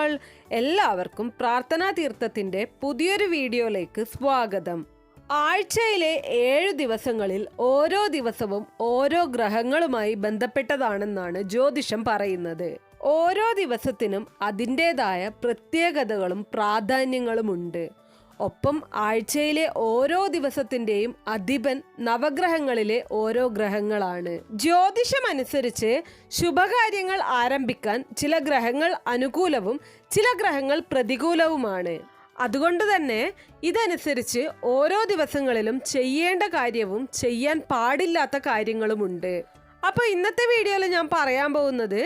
All എല്ലാവർക്കും പ്രാർത്ഥനാ തീർത്ഥത്തിന്റെ പുതിയൊരു വീഡിയോയിലേക്ക് സ്വാഗതം. ആഴ്ചയിലെ ഏഴ് ദിവസങ്ങളിൽ ഓരോ ദിവസവും ഓരോ ഗ്രഹങ്ങളുമായി ബന്ധപ്പെട്ടതാണെന്നാണ് ജ്യോതിഷം പറയുന്നത്. ഓരോ ദിവസത്തിനും അതിന്റെതായ പ്രത്യേകതകളും പ്രാധാന്യങ്ങളുമുണ്ട്. ഒപ്പം ആഴ്ചയിലെ ഓരോ ദിവസത്തിന്റെയും അധിപൻ നവഗ്രഹങ്ങളിലെ ഓരോ ഗ്രഹങ്ങളാണ്. ജ്യോതിഷമനുസരിച്ച് ശുഭകാര്യങ്ങൾ ആരംഭിക്കാൻ ചില ഗ്രഹങ്ങൾ അനുകൂലവും ചില ഗ്രഹങ്ങൾ പ്രതികൂലവുമാണ്. അതുകൊണ്ട് തന്നെ ഇതനുസരിച്ച് ഓരോ ദിവസങ്ങളിലും ചെയ്യേണ്ട കാര്യവും ചെയ്യാൻ പാടില്ലാത്ത കാര്യങ്ങളുമുണ്ട്. അപ്പോൾ ഇന്നത്തെ വീഡിയോയിൽ ഞാൻ പറയാൻ പോകുന്നത്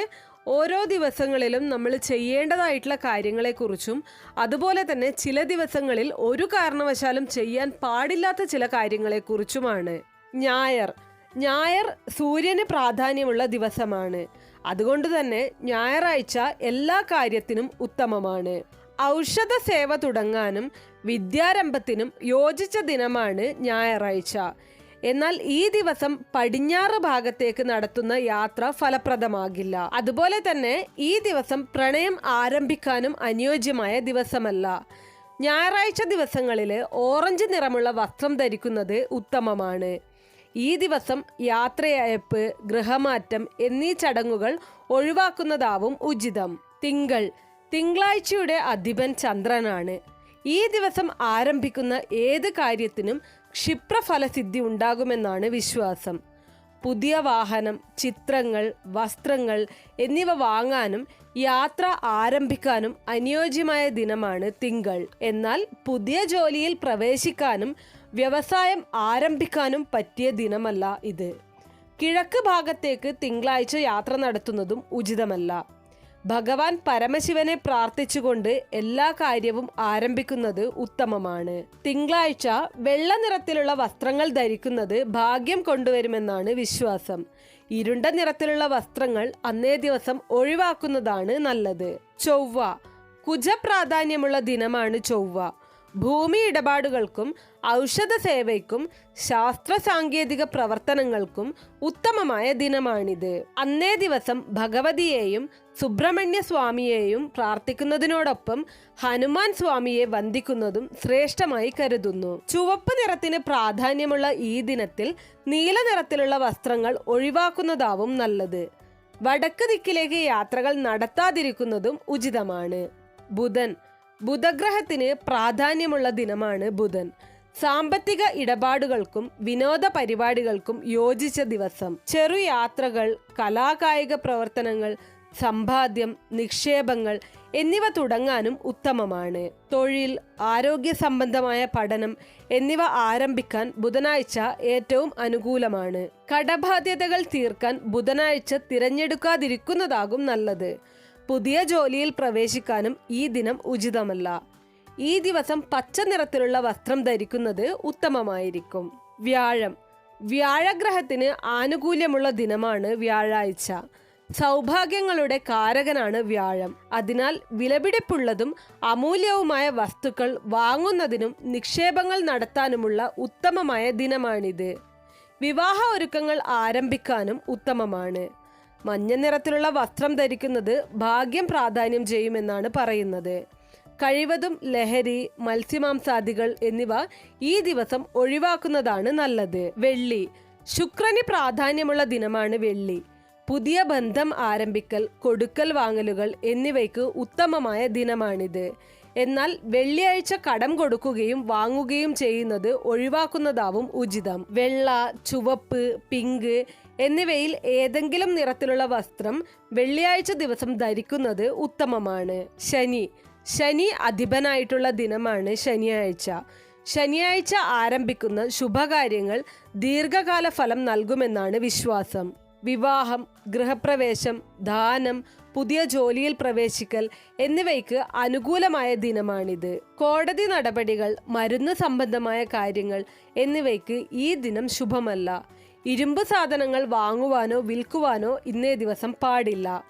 ഓരോ ദിവസങ്ങളിലും നമ്മൾ ചെയ്യേണ്ടതായിട്ടുള്ള കാര്യങ്ങളെക്കുറിച്ചും അതുപോലെ തന്നെ ചില ദിവസങ്ങളിൽ ഒരു കാരണവശാലും ചെയ്യാൻ പാടില്ലാത്ത ചില കാര്യങ്ങളെക്കുറിച്ചുമാണ്. ഞായർ. ഞായർ സൂര്യന് പ്രാധാന്യമുള്ള ദിവസമാണ്. അതുകൊണ്ട് തന്നെ ഞായറാഴ്ച എല്ലാ കാര്യത്തിനും ഉത്തമമാണ്. ഔഷധ സേവ തുടങ്ങാനും വിദ്യാരംഭത്തിനും യോജിച്ച ദിനമാണ് ഞായറാഴ്ച. എന്നാൽ ഈ ദിവസം പടിഞ്ഞാറ് ഭാഗത്തേക്ക് നടത്തുന്ന യാത്ര ഫലപ്രദമാകില്ല. അതുപോലെ തന്നെ ഈ ദിവസം പ്രണയം ആരംഭിക്കാനും അനുയോജ്യമായ ദിവസമല്ല. ഞായറാഴ്ച ദിവസങ്ങളിൽ ഓറഞ്ച് നിറമുള്ള വസ്ത്രം ധരിക്കുന്നത് ഉത്തമമാണ്. ഈ ദിവസം യാത്രയയപ്പ് ഗൃഹമാറ്റം എന്നീ ചടങ്ങുകൾ ഒഴിവാക്കുന്നതാവും ഉചിതം. തിങ്കൾ തിങ്കളാഴ്ചയുടെ അധിപൻ ചന്ദ്രനാണ്. ഈ ദിവസം ആരംഭിക്കുന്ന ഏത് കാര്യത്തിനും ക്ഷിപ്രഫലസിദ്ധി ഉണ്ടാകുമെന്നാണ് വിശ്വാസം. പുതിയ വാഹനം ചിത്രങ്ങൾ വസ്ത്രങ്ങൾ എന്നിവ വാങ്ങാനും യാത്ര ആരംഭിക്കാനും അനുയോജ്യമായ ദിനമാണ് തിങ്കൾ. എന്നാൽ പുതിയ ജോലിയിൽ പ്രവേശിക്കാനും വ്യവസായം ആരംഭിക്കാനും പറ്റിയ ദിനമല്ല ഇത്. കിഴക്ക് ഭാഗത്തേക്ക് തിങ്കളാഴ്ച യാത്ര നടത്തുന്നതും ഉചിതമല്ല. ഭഗവാൻ പരമശിവനെ പ്രാർത്ഥിച്ചുകൊണ്ട് എല്ലാ കാര്യവും ആരംഭിക്കുന്നത് ഉത്തമമാണ്. തിങ്കളാഴ്ച വെള്ള നിറത്തിലുള്ള വസ്ത്രങ്ങൾ ധരിക്കുന്നത് ഭാഗ്യം കൊണ്ടുവരുമെന്നാണ് വിശ്വാസം. ഇരുണ്ട നിറത്തിലുള്ള വസ്ത്രങ്ങൾ അന്നേ ദിവസം ഒഴിവാക്കുന്നതാണ് നല്ലത്. ചൊവ്വ. കുജപ്രാധാന്യമുള്ള ദിനമാണ് ചൊവ്വ. ഭൂമി ഇടപാടുകൾക്കും ഔഷധ സേവയ്ക്കും ശാസ്ത്ര സാങ്കേതിക പ്രവർത്തനങ്ങൾക്കും ഉത്തമമായ ദിനമാണിത്. അന്നേ ദിവസം ഭഗവതിയെയും സുബ്രഹ്മണ്യ സ്വാമിയെയും പ്രാർത്ഥിക്കുന്നതിനോടൊപ്പം ഹനുമാൻ സ്വാമിയെ വന്ദിക്കുന്നതും ശ്രേഷ്ഠമായി കരുതുന്നു. ചുവപ്പ് നിറത്തിന് പ്രാധാന്യമുള്ള ഈ ദിനത്തിൽ നീല നിറത്തിലുള്ള വസ്ത്രങ്ങൾ ഒഴിവാക്കുന്നതാവും നല്ലത്. വടക്ക് ദിക്കിലേക്ക് യാത്രകൾ നടത്താതിരിക്കുന്നതും ഉചിതമാണ്. ബുധൻ ബുധഗ്രഹത്തിന് പ്രാധാന്യമുള്ള ദിനമാണ് ബുധൻ. സാമ്പത്തിക ഇടപാടുകൾക്കും വിനോദ പരിപാടികൾക്കും യോജിച്ച ദിവസം. ചെറു യാത്രകൾ കലാകായിക പ്രവർത്തനങ്ങൾ സമ്പാദ്യം നിക്ഷേപങ്ങൾ എന്നിവ തുടങ്ങാനും ഉത്തമമാണ്. തൊഴിൽ ആരോഗ്യ സംബന്ധമായ പഠനം എന്നിവ ആരംഭിക്കാൻ ബുധനാഴ്ച ഏറ്റവും അനുകൂലമാണ്. കടബാധ്യതകൾ തീർക്കാൻ ബുധനാഴ്ച തിരഞ്ഞെടുക്കാതിരിക്കുന്നതാകും നല്ലത്. പുതിയ ജോലിയിൽ പ്രവേശിക്കാനും ഈ ദിനം ഉചിതമല്ല. ഈ ദിവസം പച്ച നിറത്തിലുള്ള വസ്ത്രം ധരിക്കുന്നത് ഉത്തമമായിരിക്കും. വ്യാഴം. വ്യാഴഗ്രഹത്തിന് ആനുകൂല്യമുള്ള ദിനമാണ് വ്യാഴാഴ്ച. സൗഭാഗ്യങ്ങളുടെ കാരകനാണ് വ്യാഴം. അതിനാൽ വിലപിടിപ്പുള്ളതും അമൂല്യവുമായ വസ്തുക്കൾ വാങ്ങുന്നതിനും നിക്ഷേപങ്ങൾ നടത്താനുമുള്ള ഉത്തമമായ ദിനമാണിത്. വിവാഹ ഒരുക്കങ്ങൾ ആരംഭിക്കാനും ഉത്തമമാണ്. മഞ്ഞ നിറത്തിലുള്ള വസ്ത്രം ധരിക്കുന്നത് ഭാഗ്യം പ്രാധാന്യം ചെയ്യുമെന്നാണ് പറയുന്നത്. കഴിവതും ലഹരി മത്സ്യമാംസാദികൾ എന്നിവ ഈ ദിവസം ഒഴിവാക്കുന്നതാണ് നല്ലത്. വെള്ളി. ശുക്രന് പ്രാധാന്യമുള്ള ദിനമാണ് വെള്ളി. പുതിയ ബന്ധം ആരംഭിക്കൽ കൊടുക്കൽ വാങ്ങലുകൾ എന്നിവയ്ക്ക് ഉത്തമമായ ദിനമാണിത്. എന്നാൽ വെള്ളിയാഴ്ച കടം കൊടുക്കുകയും വാങ്ങുകയും ചെയ്യുന്നത് ഒഴിവാക്കുന്നതാവും ഉചിതം. വെള്ള ചുവപ്പ് പിങ്ക് എന്നിവയിൽ ഏതെങ്കിലും നിറത്തിലുള്ള വസ്ത്രം വെള്ളിയാഴ്ച ദിവസം ധരിക്കുന്നത് ഉത്തമമാണ്. ശനി. ശനി അധിപനായിട്ടുള്ള ദിനമാണ് ശനിയാഴ്ച. ശനിയാഴ്ച ആരംഭിക്കുന്ന ശുഭകാര്യങ്ങൾ ദീർഘകാല ഫലം നൽകുമെന്നാണ് വിശ്വാസം. വിവാഹം ഗൃഹപ്രവേശം ദാനം പുതിയ ജോലിയിൽ പ്രവേശിക്കൽ എന്നിവയ്ക്ക് അനുകൂലമായ ദിനമാണിത്. കോടതി നടപടികൾ മരുന്ന് സംബന്ധമായ കാര്യങ്ങൾ എന്നിവയ്ക്ക് ഈ ദിനം ശുഭമല്ല. ഇരുമ്പ് സാധനങ്ങൾ വാങ്ങുവാനോ വിൽക്കുവാനോ ഇന്നേ ദിവസം പാടില്ല.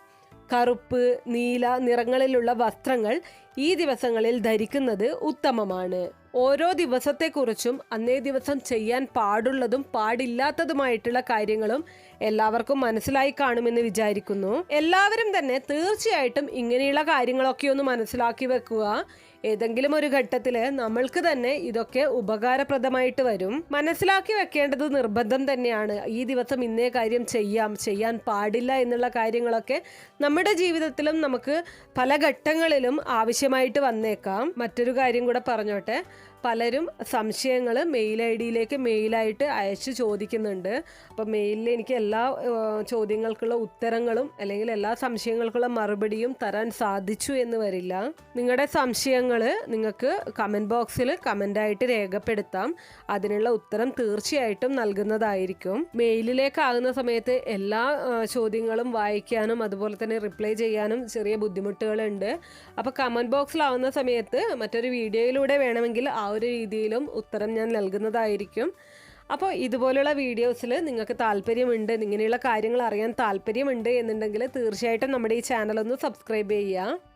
കറുപ്പ് നീല നിറങ്ങളിലുള്ള വസ്ത്രങ്ങൾ ഈ ദിവസങ്ങളിൽ ധരിക്കുന്നത് ഉത്തമമാണ്. ഓരോ ദിവസത്തെക്കുറിച്ചും അന്നേ ദിവസം ചെയ്യാൻ പാടുള്ളതും പാടില്ലാത്തതുമായിട്ടുള്ള കാര്യങ്ങളും എല്ലാവർക്കും മനസ്സിലായി കാണുമെന്ന് വിചാരിക്കുന്നു. എല്ലാവരും തന്നെ തീർച്ചയായിട്ടും ഇങ്ങനെയുള്ള കാര്യങ്ങളൊക്കെ ഒന്ന് മനസ്സിലാക്കി വെക്കുക. ഏതെങ്കിലും ഒരു ഘട്ടത്തിൽ നമ്മൾക്ക് തന്നെ ഇതൊക്കെ ഉപകാരപ്രദമായിട്ട് വരും. മനസ്സിലാക്കി വെക്കേണ്ടത് നിർബന്ധം തന്നെയാണ്. ഈ ദിവസം ഇന്നേ കാര്യം ചെയ്യാം ചെയ്യാൻ പാടില്ല എന്നുള്ള കാര്യങ്ങളൊക്കെ നമ്മുടെ ജീവിതത്തിലും നമുക്ക് പല ഘട്ടങ്ങളിലും ആവശ്യമായിട്ട് വന്നേക്കാം. മറ്റൊരു കാര്യം കൂടെ പറഞ്ഞോട്ടെ. പലരും സംശയങ്ങൾ മെയിൽ ഐ ഡിയിലേക്ക് മെയിലായിട്ട് അയച്ച് ചോദിക്കുന്നുണ്ട്. അപ്പോൾ മെയിലിൽ എനിക്ക് എല്ലാ ചോദ്യങ്ങൾക്കുള്ള ഉത്തരങ്ങളും അല്ലെങ്കിൽ എല്ലാ സംശയങ്ങൾക്കുള്ള മറുപടിയും തരാൻ സാധിച്ചു എന്ന് വരില്ല. നിങ്ങളുടെ സംശയങ്ങൾ നിങ്ങൾക്ക് കമന്റ് ബോക്സിൽ കമന്റായിട്ട് രേഖപ്പെടുത്താം. അതിനുള്ള ഉത്തരം തീർച്ചയായിട്ടും നൽകുന്നതായിരിക്കും. മെയിലിലേക്കാകുന്ന സമയത്ത് എല്ലാ ചോദ്യങ്ങളും വായിക്കാനും അതുപോലെ തന്നെ റിപ്ലൈ ചെയ്യാനും ചെറിയ ബുദ്ധിമുട്ടുകളുണ്ട്. അപ്പോൾ കമന്റ് ബോക്സിലാവുന്ന സമയത്ത് മറ്റൊരു വീഡിയോയിലൂടെ വേണമെങ്കിൽ ആ ഒരു രീതിയിലും ഉത്തരം ഞാൻ നൽകുന്നതായിരിക്കും. അപ്പോൾ ഇതുപോലെയുള്ള വീഡിയോസിൽ നിങ്ങൾക്ക് താല്പര്യമുണ്ട് ഇങ്ങനെയുള്ള കാര്യങ്ങൾ അറിയാൻ താല്പര്യമുണ്ട് എന്നുണ്ടെങ്കിൽ തീർച്ചയായിട്ടും നമ്മുടെ ഈ ചാനൽ ഒന്ന് സബ്സ്ക്രൈബ് ചെയ്യുക.